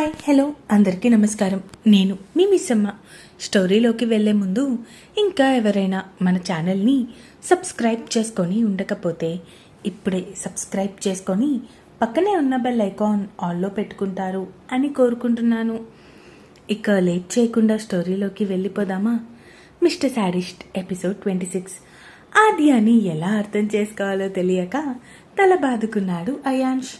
Hi hello అందరికీ నమస్కారం. నేను మీ మిస్సమ్మ. స్టోరీలోకి వెళ్ళే ముందు ఇంకా ఎవరైనా మన ఛానల్ని సబ్స్క్రైబ్ చేసుకొని ఉండకపోతే ఇప్పుడే సబ్స్క్రైబ్ చేసుకొని పక్కనే ఉన్న బెల్ ఐకాన్ ఆల్లో పెట్టుకుంటారు అని కోరుకుంటున్నాను. ఇక లేట్ చేయకుండా స్టోరీలోకి వెళ్ళిపోదామా? Mister sadist episode twenty six. Aadi అని ఎలా అర్థం చేసుకోవాలో తెలియక తల బాదుకున్నాడు అయాన్ష్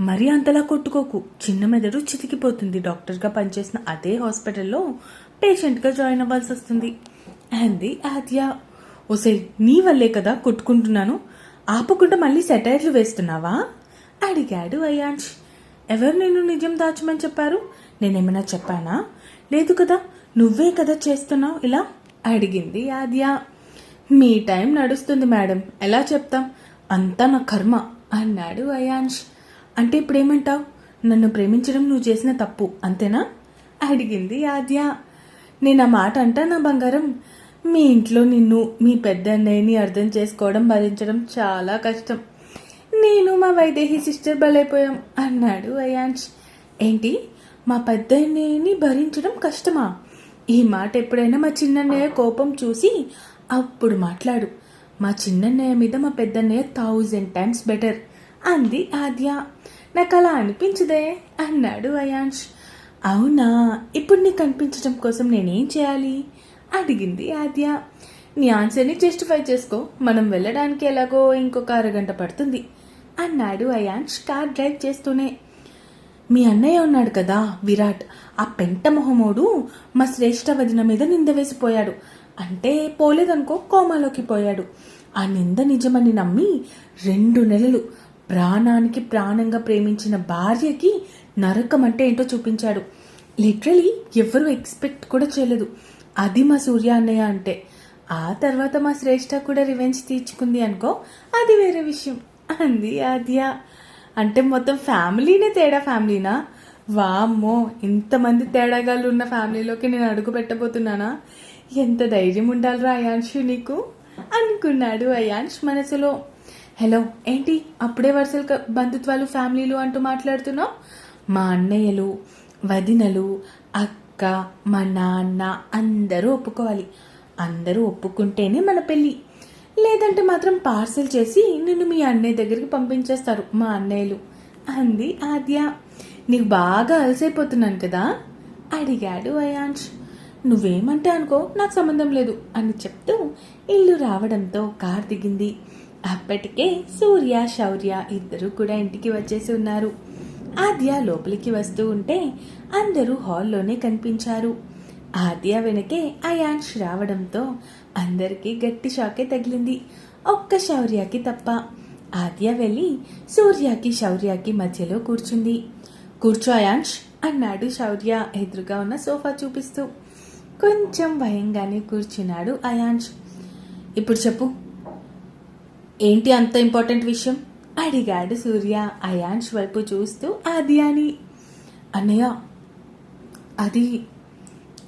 మరి అంతలా కొట్టుకోకు. చిన్న మెదడు చితికిపోతుంది. డాక్టర్గా పనిచేసిన అదే హాస్పిటల్లో పేషెంట్గా జాయిన్ అవ్వాల్సి వస్తుంది. అంది ఆద్య. ఓసే నీ వల్లే కదా కొట్టుకుంటున్నాను. ఆపకుండా మళ్ళీ సెటైర్లు వేస్తున్నావా? అడిగాడు అయాన్ష్ ఎవరు నేను నిజం దాచమని చెప్పారు? నేనేమైనా చెప్పానా? లేదు కదా నువ్వే కదా చేస్తున్నావు ఇలా? అడిగింది ఆద్య. మీ టైం నడుస్తుంది మేడం. ఎలా చెప్తాం? అంతా నా కర్మ అన్నాడు అయాన్ష్ అంటే ఇప్పుడేమంటావు? నన్ను ప్రేమించడం నువ్వు చేసిన తప్పు అంతేనా? అడిగింది ఆద్య. నేను ఆ మాట అంటా నా బంగారం? మీ ఇంట్లో నిన్ను మీ పెద్ద అన్నయ్యని అర్థం చేసుకోవడం భరించడం చాలా కష్టం. నేను మా వైదేహి సిస్టర్ బలైపోయాం అన్నాడు అయాన్ష్ ఏంటి? మా పెద్ద అన్నయ్యని భరించడం కష్టమా? ఈ మాట ఎప్పుడైనా మా చిన్నన్నయ్య కోపం చూసి అప్పుడు మాట్లాడు. మా చిన్నన్నయ్య మీద మా పెద్దన్నయ్య థౌజండ్ టైమ్స్ బెటర్ అంది ఆద్య. నాకు అలా అనిపించదే అన్నాడు అయాన్ష్ అవునా ఇప్పుడు నీకు అనిపించడం కోసం నేనేం చేయాలి? అడిగింది ఆద్య. నీ ఆన్సర్ని జస్టిఫై చేసుకో మనం వెళ్ళడానికి ఎలాగో ఇంకొక అరగంట పడుతుంది అన్నాడు అయాన్ష్ కార్ డ్రైవ్ చేస్తూనే. మీ అన్నయ్య ఉన్నాడు కదా విరాట్ ఆ పెంట మొహమోడు మా శ్రేష్ఠ వదిన మీద నింద వేసిపోయాడు. అంటే పోలేదనుకో కోమాలోకి పోయాడు. ఆ నింద నిజమని నమ్మి రెండు నెలలు ప్రాణానికి ప్రాణంగా ప్రేమించిన భార్యకి నరకం అంటే ఏంటో చూపించాడు. లిటరలీ ఎవరు ఎక్స్పెక్ట్ కూడా చేయలేదు. అది మా సూర్య అన్నయ్య అంటే. ఆ తర్వాత మా శ్రేష్ఠ కూడా రివెంజ్ తీర్చుకుంది అనుకో అది వేరే విషయం. అంది అదియా అంటే మొత్తం ఫ్యామిలీనే తేడా ఫ్యామిలీనా? వామ్మో ఇంతమంది తేడాగాళ్ళు ఉన్న ఫ్యామిలీలోకి నేను అడుగు పెట్టబోతున్నానా? ఎంత ధైర్యం ఉండాలిరా అయాన్షు నీకు? అనుకున్నాడు అయాన్ష్ మనసులో. హలో ఏంటి? అప్పుడే వరుసలు బంధుత్వాలు ఫ్యామిలీలు అంటూ మాట్లాడుతున్నావు? మా అన్నయ్యలు వదినలు అక్క మా నాన్న అందరూ ఒప్పుకోవాలి. అందరూ ఒప్పుకుంటేనే మన పెళ్ళి. లేదంటే మాత్రం పార్సెల్ చేసి నిన్ను మీ అన్నయ్య దగ్గరికి పంపించేస్తారు మా అన్నయ్యలు. అంది ఆద్య. నీకు బాగా అలసైపోతున్నాను కదా? అడిగాడు అయాంష్. నువ్వేమంటే అనుకో నాకు సంబంధం లేదు అని చెప్తూ ఇల్లు రావడంతో కార్ దిగింది. అప్పటికే సూర్య శౌర్య ఇద్దరు కూడా ఇంటికి వచ్చేసి ఉన్నారు. ఆద్య లోపలికి వస్తూ ఉంటే అందరూ హాల్లోనే కనిపించారు. ఆద్య వెనకే అయాన్ష్ రావడంతో అందరికీ గట్టి షాకే తగిలింది. ఒక్క శౌర్యకి తప్ప ఆద్య వెళ్ళి సూర్యకి శౌర్యకి మధ్యలో కూర్చుంది. కూర్చో అయాన్ష్ అన్నాడు శౌర్య ఎదురుగా ఉన్న సోఫా చూపిస్తూ. కొంచెం భయంగానే కూర్చున్నాడు అయాన్ష్ ఇప్పుడు చెప్పు ఏంటి అంత ఇంపార్టెంట్ విషయం? అడిగాడు సూర్య. అయాన్ష్ వైపు చూస్తూ ఆద్యాని అన్నయ్య అది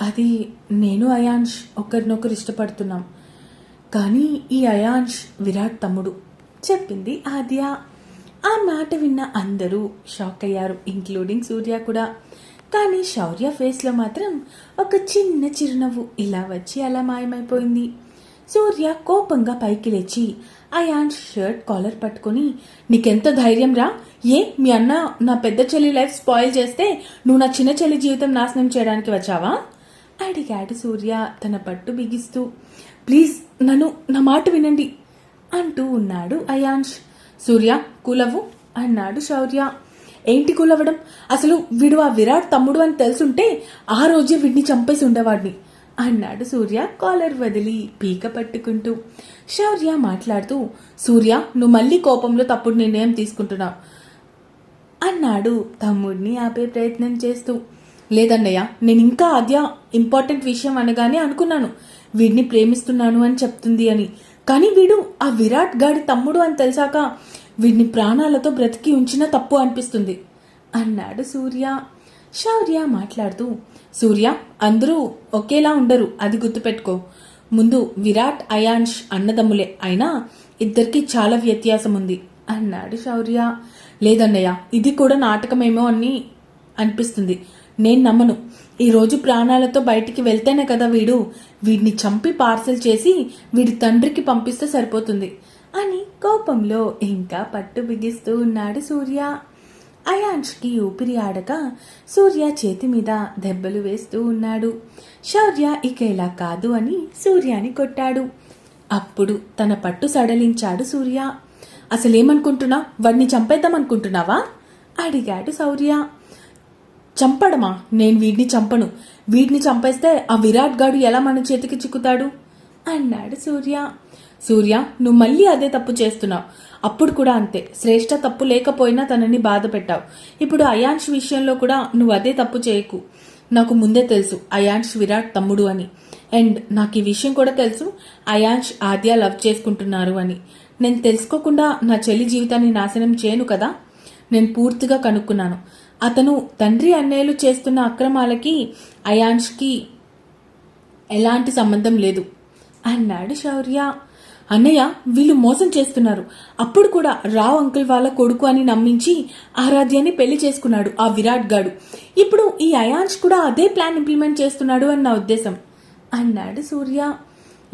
అది నేను అయాన్ష్ ఒకరినొకరు ఇష్టపడుతున్నాం. కానీ ఈ అయాన్ష్ విరాట్ తమ్ముడు చెప్పింది ఆద్య. ఆ మాట విన్న అందరూ షాక్ అయ్యారు ఇంక్లూడింగ్ సూర్య కూడా. కానీ శౌర్య ఫేస్లో మాత్రం ఒక చిన్న చిరునవ్వు ఇలా వచ్చి అలా మాయమైపోయింది. సూర్య కోపంగా పైకి లేచి అయాన్ షర్ట్ కాలర్ పట్టుకొని నీకెంత ధైర్యం రా? ఏ మీ అన్న నా పెద్ద చెల్లి లైఫ్ స్పాయిల్ చేస్తే నువ్వు నా చిన్న చెల్లి జీవితం నాశనం చేయడానికి వచ్చావా? అడిగాడు సూర్య తన పట్టు బిగిస్తూ. ప్లీజ్ నన్ను నా మాట వినండి అంటూ ఉన్నాడు అయాన్ష్ సూర్య కూలవు అన్నాడు శౌర్య. ఏంటి కూలవడం అసలు వీడు ఆ విరాట్ తమ్ముడు అని తెలుసుంటే ఆ రోజే వీడిని చంపేసి ఉండేవాడిని. అన్నాడు సూర్య. కాలర్ వదిలి పీక పట్టుకుంటూ. శౌర్య మాట్లాడుతూ సూర్య నువ్వు మళ్ళీ కోపంలో తప్పుడు నిర్ణయం తీసుకుంటున్నావు అన్నాడు తమ్ముడిని ఆపే ప్రయత్నం చేస్తూ. లేదన్నయ్య నేను ఇంకా అద్య ఇంపార్టెంట్ విషయం అనగానే అనుకున్నాను. వీడిని ప్రేమిస్తున్నాను అని చెప్తుంది అని. కానీ వీడు ఆ విరాట్ గాడి తమ్ముడు అని తెలిసాక వీడిని ప్రాణాలతో బ్రతికి ఉంచినా తప్పు అనిపిస్తుంది అన్నాడు సూర్య. శౌర్య మాట్లాడుతూ సూర్య అందరూ ఒకేలా ఉండరు అది గుర్తుపెట్టుకో. ముందు విరాట్ అయాన్ష్ అన్నదమ్ములే. అయినా ఇద్దరికి చాలా వ్యత్యాసం ఉంది అన్నాడు శౌర్య. లేదన్నయ్య ఇది కూడా నాటకమేమో అని అనిపిస్తుంది. నేను నమ్మను. ఈరోజు ప్రాణాలతో బయటికి వెళ్తేనే కదా వీడు. వీడిని చంపి పార్సల్ చేసి వీడి తండ్రికి పంపిస్తే సరిపోతుంది. అని కోపంలో ఇంకా పట్టు బిగిస్తూ ఉన్నాడు సూర్య. అయాంష్కి ఊపిరి ఆడక సూర్య చేతి మీద దెబ్బలు వేస్తూ ఉన్నాడు. శౌర్య ఇక ఇలా కాదు అని సూర్యాని కొట్టాడు. అప్పుడు తన పట్టు సడలించాడు సూర్య. అసలేమనుకుంటున్నా? వాడిని చంపేద్దామనుకుంటున్నావా? అడిగాడు శౌర్య చంపడమా? నేను వీడిని చంపను. వీడిని చంపేస్తే ఆ విరాట్ గాడు ఎలా మన చేతికి చిక్కుతాడు? అన్నాడు సూర్య. సూర్య నువ్వు మళ్ళీ అదే తప్పు చేస్తున్నావు. అప్పుడు కూడా అంతే. శ్రేష్ఠ తప్పు లేకపోయినా తనని బాధ పెట్టావు. ఇప్పుడు అయాంష్ విషయంలో కూడా నువ్వు అదే తప్పు చేయకు. నాకు ముందే తెలుసు అయాంష్ విరాట్ తమ్ముడు అని. అండ్ నాకు ఈ విషయం కూడా తెలుసు అయాంష్ ఆద్య లవ్ చేసుకుంటున్నారు అని. నేను తెలుసుకోకుండా నా చెల్లి జీవితాన్ని నాశనం చేయను కదా? నేను పూర్తిగా కనుక్కున్నాను. అతను తండ్రి అన్నయ్యలు చేస్తున్న అక్రమాలకి అయాంష్కి ఎలాంటి సంబంధం లేదు. అన్నాడు శౌర్య. అన్నయ్య వీళ్ళు మోసం చేస్తున్నారు. అప్పుడు కూడా రావు అంకుల్ వాళ్ళ కొడుకు అని నమ్మించి ఆరాధ్యాన్ని పెళ్ళి చేసుకున్నాడు ఆ విరాట్ గాడు. ఇప్పుడు ఈ అయాంష్ కూడా అదే ప్లాన్ ఇంప్లిమెంట్ చేస్తున్నాడు అని నా ఉద్దేశం. అన్నాడు సూర్య.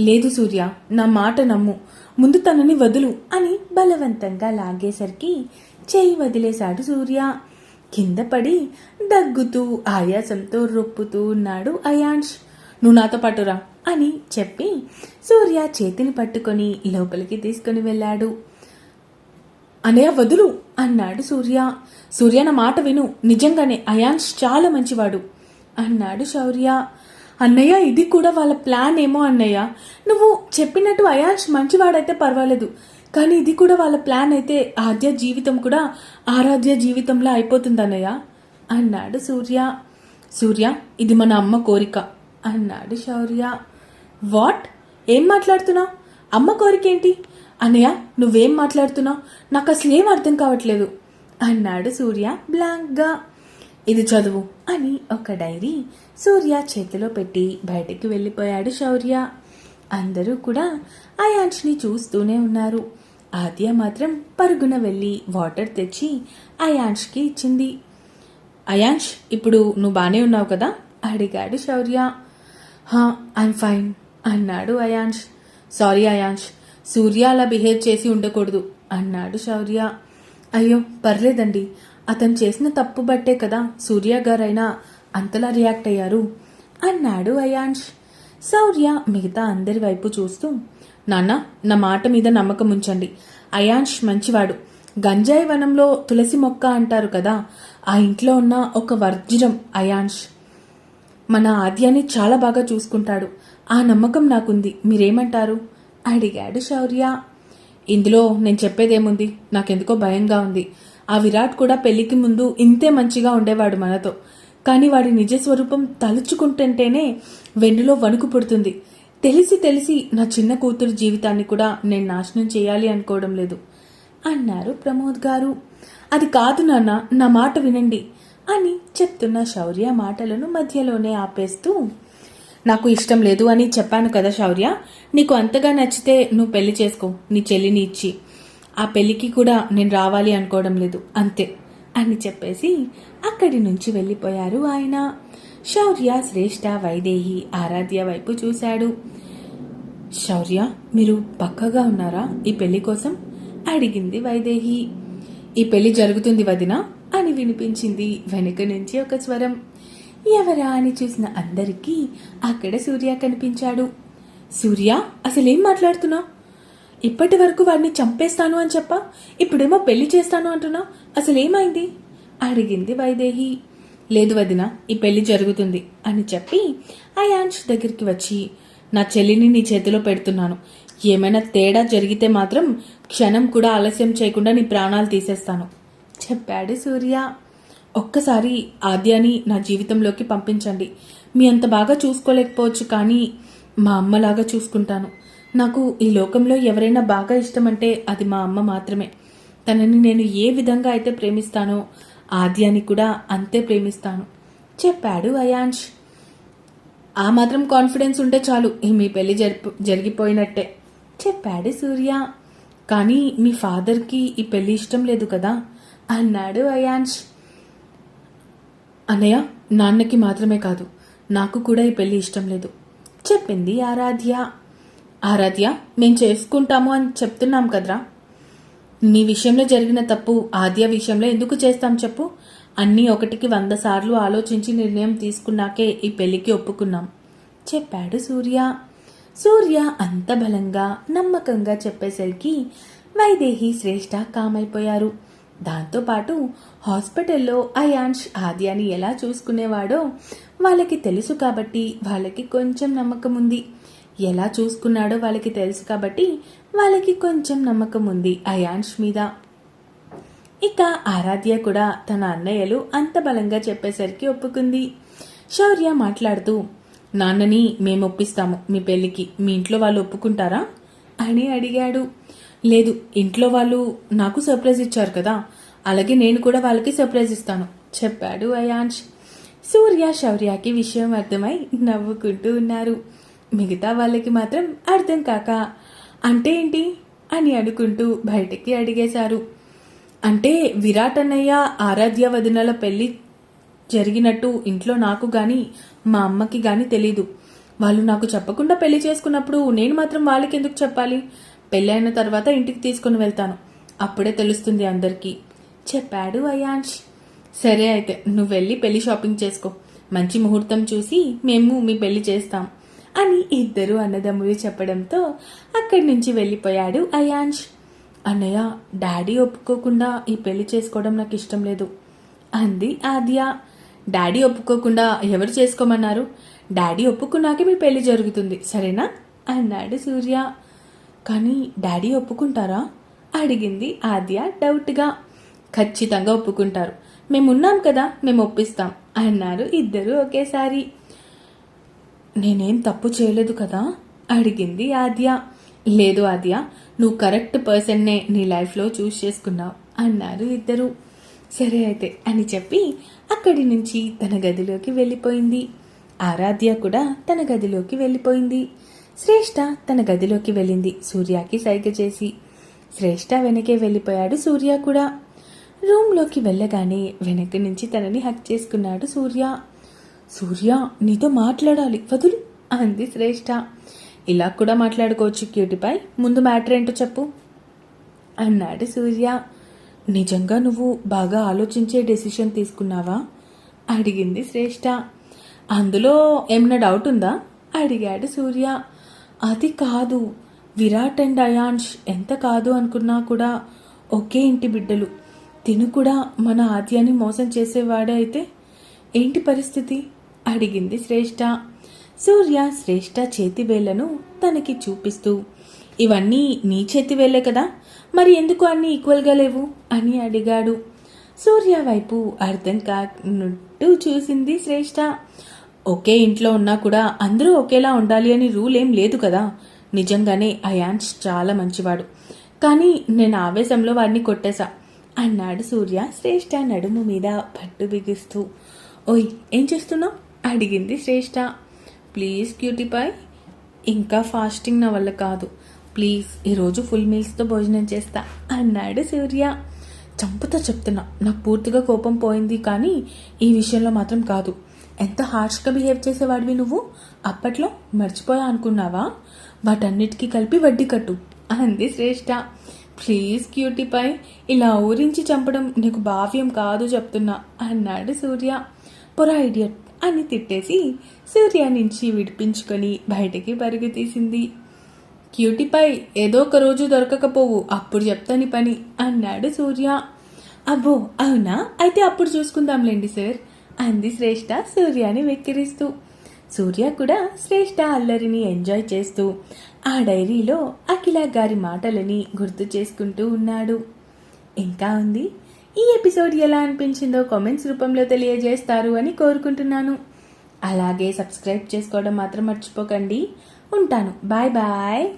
లేదు సూర్య నా మాట నమ్ము. ముందు తనని వదులు అని బలవంతంగా లాగేసరికి చేయి వదిలేశాడు సూర్య. కింద పడి దగ్గుతూ ఆయాసంతో రొప్పుతూ ఉన్నాడు అయాంష్. నువ్వు నాతో పాటురా అని చెప్పి సూర్య చేతిని పట్టుకొని లోపలికి తీసుకుని వెళ్ళాడు. అనయ్య వదులు అన్నాడు సూర్య. సూర్య నా మాట విను. నిజంగానే అయాంష్ చాలా మంచివాడు అన్నాడు శౌర్య. అన్నయ్య ఇది కూడా వాళ్ళ ప్లాన్ ఏమో అన్నయ్య. నువ్వు చెప్పినట్టు అయాన్స్ మంచివాడైతే పర్వాలేదు. కానీ ఇది కూడా వాళ్ళ ప్లాన్ అయితే ఆద్య జీవితం కూడా ఆరాధ్య జీవితంలో అయిపోతుంది అన్నయ్య అన్నాడు సూర్య. సూర్య ఇది మన అమ్మ కోరిక. అన్నాడు శౌర్య. వాట్? ఏం మాట్లాడుతున్నావు? అమ్మ కోరికేంటి? అన్నయ్య నువ్వేం మాట్లాడుతున్నావు? నాకు అసలు ఏం అర్థం కావట్లేదు అన్నాడు సూర్య బ్లాంక్గా. ఇది చదువు అని ఒక డైరీ సూర్య చేతిలో పెట్టి బయటికి వెళ్ళిపోయాడు శౌర్య. అందరూ కూడా అయాంష్ని చూస్తూనే ఉన్నారు. ఆద్య మాత్రం పరుగున వెళ్ళి వాటర్ తెచ్చి అయాన్ష్కి ఇచ్చింది. అయాన్ష్ ఇప్పుడు నువ్వు బాగానే ఉన్నావు కదా? అడిగాడు శౌర్య. హా ఐమ్ ఫైన్ అన్నాడు అయాంష్. సారీ అయాంష్ సూర్య అలా బిహేవ్ చేసి ఉండకూడదు అన్నాడు శౌర్య. అయ్యో పర్లేదండి. అతను చేసిన తప్పు బట్టే కదా సూర్య గారైనా అంతలా రియాక్ట్ అయ్యారు అన్నాడు అయాంష్. శౌర్య మిగతా అందరి వైపు చూస్తూ నాన్న నా మాట మీద నమ్మకం ఉంచండి. అయాంష్ మంచివాడు. గంజాయి వనంలో తులసి మొక్క అంటారు కదా ఆ ఇంట్లో ఉన్న ఒక వర్జ్రం అయాంష్. మన ఆద్యాన్ని చాలా బాగా చూసుకుంటాడు. ఆ నమ్మకం నాకుంది. మీరేమంటారు? అడిగాడు శౌర్య. ఇందులో నేను చెప్పేదేముంది? నాకెందుకో భయంగా ఉంది. ఆ విరాట్ కూడా పెళ్ళికి ముందు ఇంతే మంచిగా ఉండేవాడు మనతో. కానీ వాడి నిజ స్వరూపం తలుచుకుంటుంటేనే వెన్నులో వణుకు పుడుతుంది. తెలిసి తెలిసి నా చిన్న కూతురు జీవితాన్ని కూడా నేను నాశనం చేయాలి అనుకోవడం లేదు అన్నారు ప్రమోద్ గారు. అది కాదు నాన్న నా మాట వినండి. అని చెప్తున్న శౌర్య మాటలను మధ్యలోనే ఆపేస్తూ నాకు ఇష్టం లేదు అని చెప్పాను కదా శౌర్య నీకు అంతగా నచ్చితే నువ్వు పెళ్ళి చేసుకో నీ చెల్లిని ఇచ్చి. ఆ పెళ్ళికి కూడా నేను రావాలి అనుకోవడం లేదు అంతే అని చెప్పేసి అక్కడి నుంచి వెళ్ళిపోయారు ఆయన. శౌర్య శ్రేష్ఠ వైదేహి ఆరాధ్య వైపు చూశాడు. శౌర్య మీరు పక్కగా ఉన్నారా? ఈ పెళ్ళి కోసం? అడిగింది వైదేహి. ఈ పెళ్ళి జరుగుతుంది వదిన. అని వినిపించింది. వెనుక నుంచి ఒక స్వరం. ఎవరా అని చూసిన అందరికీ అక్కడ సూర్య కనిపించాడు. సూర్య అసలేం మాట్లాడుతున్నావు ఇప్పటి వరకు వాడిని చంపేస్తాను అని చెప్పా? ఇప్పుడేమో పెళ్ళి చేస్తాను అంటున్నా? అసలేమైంది? అడిగింది వైదేహి. లేదు వదిన ఈ పెళ్ళి జరుగుతుంది అని చెప్పి అయాంష్ దగ్గరికి వచ్చి నా చెల్లిని నీ చేతిలో పెడుతున్నాను. ఏమైనా తేడా జరిగితే మాత్రం క్షణం కూడా ఆలస్యం చేయకుండా నీ ప్రాణాలు తీసేస్తాను. చెప్పాడు సూర్య. ఒక్కసారి ఆద్యాని నా జీవితంలోకి పంపించండి. మీ అంత బాగా చూసుకోలేకపోవచ్చు కానీ మా అమ్మలాగా చూసుకుంటాను. నాకు ఈ లోకంలో ఎవరైనా బాగా ఇష్టమంటే అది మా అమ్మ మాత్రమే. తనని నేను ఏ విధంగా అయితే ప్రేమిస్తానో ఆద్యాని కూడా అంతే ప్రేమిస్తాను. చెప్పాడు అయాంష్. ఆ మాత్రం కాన్ఫిడెన్స్ ఉంటే చాలు మీ పెళ్ళి జరిపి జరిగిపోయినట్టే. చెప్పాడు సూర్య. కానీ మీ ఫాదర్కి ఈ పెళ్ళి ఇష్టం లేదు కదా? అన్నాడు అయాంష్ అన్నయ్య నాన్నకి మాత్రమే కాదు నాకు కూడా ఈ పెళ్ళి ఇష్టం లేదు చెప్పింది ఆరాధ్య. ఆరాధ్య మేం చేసుకుంటాము అని చెప్తున్నాం కదరా. మీ విషయంలో జరిగిన తప్పు ఆద్య విషయంలో ఎందుకు చేస్తాం చెప్పు. అన్నీ ఒకటికి వంద సార్లు ఆలోచించి నిర్ణయం తీసుకున్నాకే ఈ పెళ్ళికి ఒప్పుకున్నాం చెప్పాడు సూర్య. సూర్య అంత బలంగా నమ్మకంగా చెప్పేసరికి వైదేహి శ్రేష్ఠ కామైపోయారు. దాంతోపాటు హాస్పిటల్లో అయాన్ష్ ఆద్యాని ఎలా చూసుకునేవాడో వాళ్ళకి తెలుసు కాబట్టి వాళ్ళకి కొంచెం నమ్మకం ఉంది. ఎలా చూసుకున్నాడో వాళ్ళకి తెలుసు కాబట్టి వాళ్ళకి కొంచెం నమ్మకం ఉంది అయాన్ష్ మీద. ఇక ఆరాధ్య కూడా తన అన్నయ్యలు అంత బలంగా చెప్పేసరికి ఒప్పుకుంది. శౌర్య మాట్లాడుతూ నాన్నని మేము ఒప్పిస్తాము మీ పెళ్ళికి. మీ ఇంట్లో వాళ్ళు ఒప్పుకుంటారా? అని అడిగాడు. లేదు ఇంట్లో వాళ్ళు నాకు సర్ప్రైజ్ ఇచ్చారు కదా. అలాగే నేను కూడా వాళ్ళకి సర్ప్రైజ్ ఇస్తాను. చెప్పాడు అయాన్ష్ సూర్య శౌర్యకి విషయం అర్థమై నవ్వుకుంటూ ఉన్నారు. మిగతా వాళ్ళకి మాత్రం అర్థం కాక అంటే ఏంటి? అని అనుకుంటూ బయటికి అడిగేశారు. అంటే విరాట్ అన్నయ్య ఆరాధ్య వదినల పెళ్ళి జరిగినట్టు ఇంట్లో నాకు గాని మా అమ్మకి గాని తెలీదు. వాళ్ళు నాకు చెప్పకుండా పెళ్ళి చేసుకున్నప్పుడు నేను మాత్రం వాళ్ళకి ఎందుకు చెప్పాలి? పెళ్ళైన తర్వాత ఇంటికి తీసుకుని వెళ్తాను. అప్పుడే తెలుస్తుంది అందరికీ. చెప్పాడు అయాన్ష్ సరే అయితే నువ్వు వెళ్ళి పెళ్ళి షాపింగ్ చేసుకో. మంచి ముహూర్తం చూసి మేము మీ పెళ్ళి చేస్తాం అని ఇద్దరు అన్నదమ్ములు చెప్పడంతో అక్కడి నుంచి వెళ్ళిపోయాడు అయాన్ష్ అన్నయ్య డాడీ ఒప్పుకోకుండా ఈ పెళ్ళి చేసుకోవడం నాకు ఇష్టం లేదు అంది ఆద్య. డాడీ ఒప్పుకోకుండా ఎవరు చేసుకోమన్నారు? డాడీ ఒప్పుకున్నాకే మీ పెళ్ళి జరుగుతుంది సరేనా? అన్నాడు సూర్య. కానీ డాడీ ఒప్పుకుంటారా? అడిగింది ఆద్య డౌట్గా. ఖచ్చితంగా ఒప్పుకుంటారు. మేమున్నాం కదా మేము ఒప్పిస్తాం అన్నారు ఇద్దరు ఒకేసారి. నేనేం తప్పు చేయలేదు కదా? అడిగింది ఆద్య. లేదు ఆద్య నువ్వు కరెక్ట్ పర్సన్నే నీ లైఫ్లో చూస్ చేసుకున్నావు అన్నారు ఇద్దరు. సరే అయితే అని చెప్పి అక్కడి నుంచి తన గదిలోకి వెళ్ళిపోయింది. ఆరాధ్య కూడా తన గదిలోకి వెళ్ళిపోయింది. శ్రేష్ఠ తన గదిలోకి వెళ్ళింది సూర్యకి సైగ చేసి. శ్రేష్ఠ వెనకే వెళ్ళిపోయాడు సూర్య కూడా. రూమ్లోకి వెళ్ళగానే వెనక నుంచి తనని హక్ చేసుకున్నాడు సూర్య. సూర్య నీతో మాట్లాడాలి వదులు అంది శ్రేష్ఠ ఇలా కూడా మాట్లాడుకోవచ్చు క్యూటిపై ముందు మ్యాటర్ ఏంటో చెప్పు అన్నాడు సూర్య. నిజంగా నువ్వు బాగా ఆలోచించే డెసిషన్ తీసుకున్నావా? అడిగింది శ్రేష్ఠ అందులో ఏమైనా డౌట్ ఉందా? అడిగాడు సూర్య. అది కాదు. విరాట్ అండ్ అయాన్ష్ ఎంత కాదు అనుకున్నా కూడా ఒకే ఇంటి బిడ్డలు. తిను కూడా మన ఆద్యాన్ని మోసం చేసేవాడే అయితే ఏంటి పరిస్థితి? అడిగింది శ్రేష్ఠ సూర్య శ్రేష్ఠ చేతివేళ్ళను తనకి చూపిస్తూ. ఇవన్నీ నీ చేతివేళ్ళే కదా? మరి ఎందుకు అన్ని ఈక్వల్గా లేవు? అని అడిగాడు. సూర్య వైపు అర్థం కానట్టు చూసింది శ్రేష్ఠ ఒకే ఇంట్లో ఉన్నా కూడా అందరూ ఒకేలా ఉండాలి అని రూల్ ఏం లేదు కదా. నిజంగానే అయాన్స్ చాలా మంచివాడు. కానీ నేను ఆవేశంలో వాడిని కొట్టేశా. అన్నాడు సూర్య శ్రేష్ఠ నడుము మీద పట్టు బిగిస్తూ. ఓయ్ ఏం చేస్తున్నావు? అడిగింది శ్రేష్ఠ ప్లీజ్ క్యూటీపై ఇంకా ఫాస్టింగ్ నా వల్ల కాదు. ప్లీజ్ ఈరోజు ఫుల్ మీల్స్తో భోజనం చేస్తా అన్నాడు సూర్య. చంపుతా చెప్తున్నా నాకు పూర్తిగా కోపం పోయింది కానీ ఈ విషయంలో మాత్రం కాదు. ఎంత హార్ష్గా బిహేవ్ చేసేవాడివి నువ్వు? అప్పట్లో మర్చిపోయా అనుకున్నావా? వాటన్నిటికీ కలిపి వడ్డీ కట్టు అంది శ్రేష్ఠ ప్లీజ్ క్యూటీపై ఇలా ఊరించి చంపడం నీకు భావ్యం కాదు చెప్తున్నా అన్నాడు సూర్య. పొరా ఐడియట్ అని తిట్టేసి సూర్య నుంచి విడిపించుకొని బయటికి పరుగు తీసింది. క్యూటీపై ఏదో ఒక రోజు దొరకకపోవు అప్పుడు చెప్తాని పని అన్నాడు సూర్య. అబ్బో అవునా? అయితే అప్పుడు చూసుకుందాంలేండి సార్. అంది శ్రేష్ఠ సూర్యాని వెక్కిరిస్తూ. సూర్య కూడా శ్రేష్ఠ అల్లరిని ఎంజాయ్ చేస్తూ ఆ డైరీలో అఖిల గారి మాటలని గుర్తు చేసుకుంటూ ఉన్నాడు. ఇంకా ఉంది? ఈ ఎపిసోడ్ ఎలా అనిపించిందో కామెంట్స్ రూపంలో తెలియజేస్తారు అని కోరుకుంటున్నాను. అలాగే సబ్స్క్రైబ్ చేసుకోవడం మాత్రం మర్చిపోకండి. ఉంటాను. Bye bye.